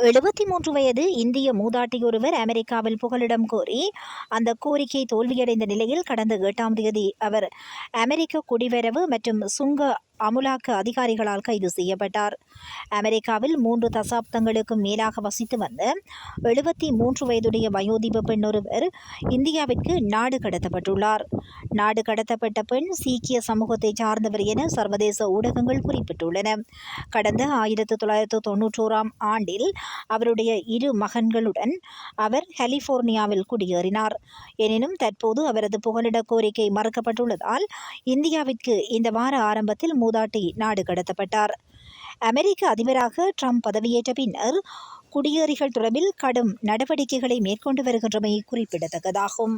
எழுபத்தி மூன்று வயது இந்திய மூதாட்டி ஒருவர் அமெரிக்காவில் புகலிடம் கோரி அந்த கோரிக்கை தோல்வியடைந்த நிலையில் கடந்த எட்டாம் தேதி அவர் அமெரிக்க குடிவரவு மற்றும் சுங்க அமுலாக்க அதிகாரிகளால் கைது செய்யப்பட்டார். அமெரிக்காவில் மூன்று தசாப்தங்களுக்கும் மேலாக வசித்து வந்த எழுபத்தி மூன்று வயதுடைய வயோதிப பெண் ஒருவர் இந்தியாவிற்கு நாடு கடத்தப்பட்டுள்ளார். நாடு கடத்தப்பட்ட பெண் சீக்கிய சமூகத்தை சார்ந்தவர் என சர்வதேச ஊடகங்கள் குறிப்பிட்டுள்ளன. கடந்த ஆயிரத்து தொள்ளாயிரத்து தொன்னூற்றோராம் ஆண்டில் அவருடைய இரு மகன்களுடன் அவர் கலிபோர்னியாவில் குடியேறினார். எனினும் தற்போது அவரது புகலிட கோரிக்கை மறுக்கப்பட்டுள்ளதால் இந்தியாவிற்கு இந்த வார ஆரம்பத்தில் மூதாட்டி நாடு கடத்தப்பட்டார். அமெரிக்க அதிபராக ட்ரம்ப் பதவியேற்ற பின்னர் குடியேறிகள் தொடர்பில் கடும் நடவடிக்கைகளை மேற்கொண்டு வருகின்றமை குறிப்பிடத்தக்கதாகும்.